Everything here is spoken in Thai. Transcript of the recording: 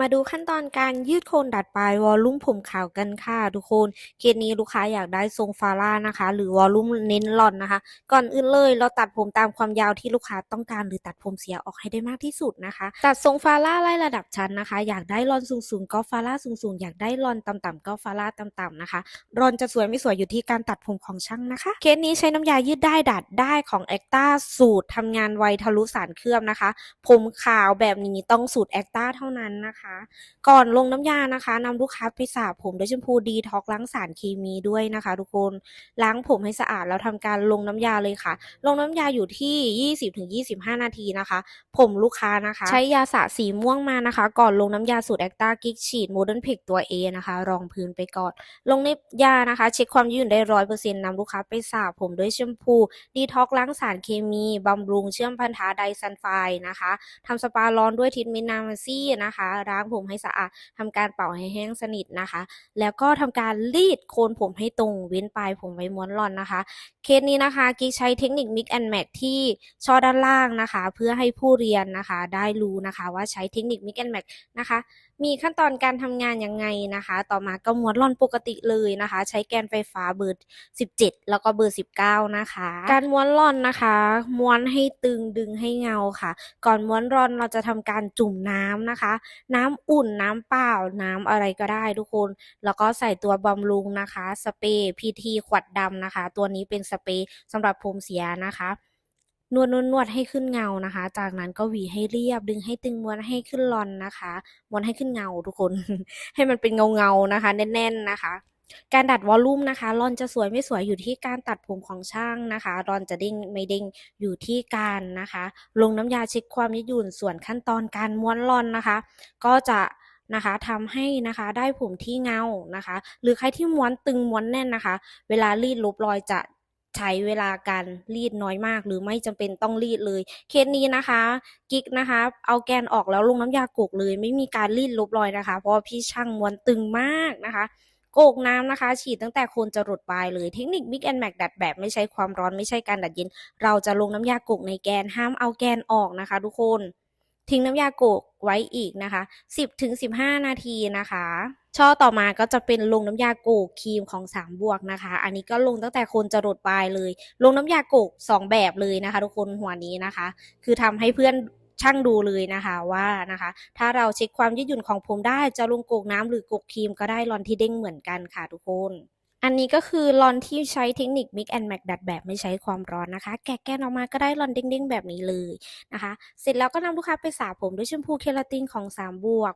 มาดูขั้นตอนการยืดโคนดัดปลายวอลลุ่มผมขาวกันค่ะทุกคนเคสนี้ลูกค้าอยากได้ทรงฟาร่านะคะ หรือวอลลุ่มเน้นหลอนนะคะ ก่อนอื่นเลยเราตัดผมตามความยาวที่ลูกค้าต้องการหรือตัดผมเสียออกให้ได้มากที่สุดนะคะ ตัดทรงฟาร่าไล่ระดับชั้นนะคะ อยากได้รอนสูงๆก็ฟาร่าสูงๆอยากได้รอนต่ำๆก็ฟาร่าต่ำๆนะคะรอนจะสวยไม่สวยอยู่ที่การตัดผมของช่างนะคะ เคสนี้ใช้น้ำยายืดได้ดัดได้ของแอคตาสูตรทำงานไวทะลุสารเคลือบนะคะ ผมขาวแบบนี้ต้องสูตรแอคตาเท่านั้นนะคะก่อนลงน้ำยานะคะนำลูกค้าไปสระผมด้วยแชมพูดีท็อกล้างสารเคมีด้วยนะคะ ทุกคนล้างผมให้สะอาดแล้วทำการลงน้ำยาเลยค่ะ ลงน้ำยาอยู่ที่ 20-25 นาทีนะคะ ผมลูกค้านะคะ ใช้ยาสระสีม่วงมานะคะ ก่อนลงน้ำยาสูตรแอคตากิกฉีดโมเดิร์นเพกตัว A นะคะ รองพื้นไปก่อน ลงในยานะคะ เช็คความยืดหยุ่นได้ร้อยเปอร์เซ็นต์นำลูกค้าไปสระผมด้วยแชมพูดีท็อกล้างสารเคมีบำรุงเชื่อมพันธะไดซัลไฟนะคะทำสปาร้อนด้วยทรีทมนต์นามาซี่นะคะล้างผมให้สะอาดทำการเป่าให้แห้งสนิทนะคะ แล้วก็ทำการรีดโคนผมให้ตรงเว้นปลายผมไว้ม้วนรอนนะคะ เคสนี้นะคะกิ๊กใช้เทคนิค Mix and Match ที่ช่อด้านล่างนะคะ เพื่อให้ผู้เรียนนะคะ ได้รู้นะคะว่าใช้เทคนิค Mix and Match นะคะ มีขั้นตอนการทำงานยังไงนะคะ ต่อมาก็ม้วนรอนปกติเลยนะคะ ใช้แกนไฟฟ้าเบอร์17 แล้วก็เบอร์ 19 นะคะ การม้วนรอนนะคะ ม้วนให้ตึงดึงให้เงาค่ะ ก่อนม้วนรอนเราจะทำการจุ่มน้ำนะคะ น้้ำอุ่นน้ำเปล่าน้ำอะไรก็ได้ทุกคน แล้วก็ใส่ตัวบำรุงนะคะ สเปรย์พีทีขวดดำนะคะ ตัวนี้เป็นสเปรย์สำหรับผมเสียนะคะนวดนวดนวดให้ขึ้นเงานะคะ จากนั้นก็หวีให้เรียบ ดึงให้ตึงม้วนให้ขึ้นรอนนะคะ ม้วนให้ขึ้นเงาทุกคน ให้มันเป็นเงาเงานะคะ แน่นๆนะคะ การดัดวอลลุ่มนะคะรอนจะสวยไม่สวยอยู่ที่การตัดผมของช่างนะคะรอนจะเด้งไม่เด้งอยู่ที่การนะคะ ลงน้ำยาเช็คความยืดหยุ่นส่วนขั้นตอนการม้วนรอนนะคะ ก็จะนะคะทำให้นะคะได้ผมที่เงานะคะ หรือใครที่ม้วนตึงม้วนแน่นนะคะ เวลารีดลบรอยจะใช้เวลาการรีดน้อยมาก หรือไม่จำเป็นต้องรีดเลย เคสนี้นะคะ กิ๊กนะคะ เอาแกนออกแล้วลงน้ำยากกเลย ไม่มีการรีดลบรอยนะคะ เพราะพี่ช่างม้วนตึงมากนะคะ โกกน้ำนะคะ ฉีดตั้งแต่โคนจรดปลายเลยเทคนิค Mix and Match ดัดแบบไม่ใช้ความร้อนไม่ใช่การดัดเย็น เราจะลงน้ำยาโกกในแกนห้ามเอาแกนออกนะคะ ทุกคนทิ้งน้ำยาโกกไว้อีกนะคะ 10-15 นาทีนะคะ ช่อต่อมาก็จะเป็นลงน้ำยาโกกครีมของ3บวกนะคะ อันนี้ก็ลงตั้งแต่โคนจรดปลายเลย ลงน้ำยาโกก2 แบบเลยนะคะ ทุกคนหัวนี้นะคะ คือทำให้เพื่อน ช่างดูเลยนะคะว่านะคะ ถ้าเราเช็คความยืดหยุ่นของผมได้จะลงโกกน้ำหรือโกกครีมก็ได้รอนที่เด้งเหมือนกันค่ะทุกคนอันนี้ก็คือรอนที่ใช้เทคนิค Mix and Match ดัดแบบไม่ใช้ความร้อนนะคะ แกะแกนออกมาก็ได้รอนเด้งๆแบบนี้เลยนะคะ เสร็จแล้วก็นำลูกค้าไปสระผมด้วยแชมพูเคลาตินของ3บวก